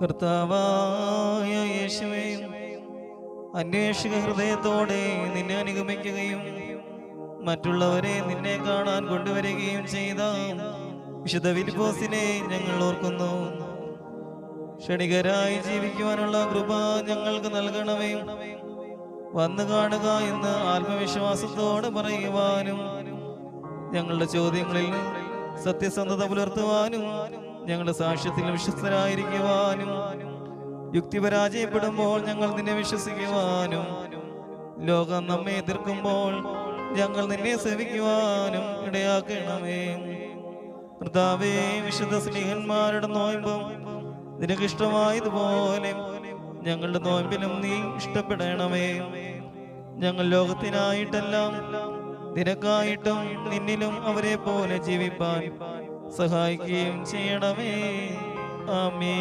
കർത്താവായ യേശുവേ അന്വേഷിക ഹൃദയത്തോടെ നിന്നെ അനുഗമിക്കുകയും മറ്റുള്ളവരെ നിന്നെ കാണാൻ കൊണ്ടുവരികയും ചെയ്ത വിശുദ്ധ വിൽബോസിനെ ഞങ്ങൾ ഓർക്കുന്നു. ക്ഷണികരായി ജീവിക്കുവാനുള്ള കൃപ ഞങ്ങൾക്ക് നൽകണമേ. വന്നു കാണുക എന്ന് ആത്മവിശ്വാസത്തോട് പറയുവാനും ഞങ്ങളുടെ ചോദ്യങ്ങളിൽ സത്യസന്ധത പുലർത്തുവാനും ഞങ്ങളുടെ സാക്ഷ്യത്തിൽ വിശ്വസ്തരായിരിക്കുവാനും യുക്തി പരാജയപ്പെടുമ്പോൾ ഞങ്ങൾ നിന്നെ വിശ്വസിക്കുവാനും ലോകം നമ്മെ എതിർക്കുമ്പോൾ ഞങ്ങൾ നിന്നെ സേവിക്കുവാനും ഇടയാക്കണമേ. കർത്താവേ വിശുദ്ധ സ്നേഹന്മാരുടെ നോയമ്പും നിനക്കിഷ്ടമായതുപോലെ ഞങ്ങളുടെ നോയമ്പിലും നീ ഇഷ്ടപ്പെടണമേ. ഞങ്ങൾ ലോകത്തിനായിട്ടെല്ലാം നിനക്കായിട്ടും നിന്നിലും അവരെ പോലെ ജീവിപ്പാൻ സഹായിക്കുകയും ചെയ്യണമേ. ആമേ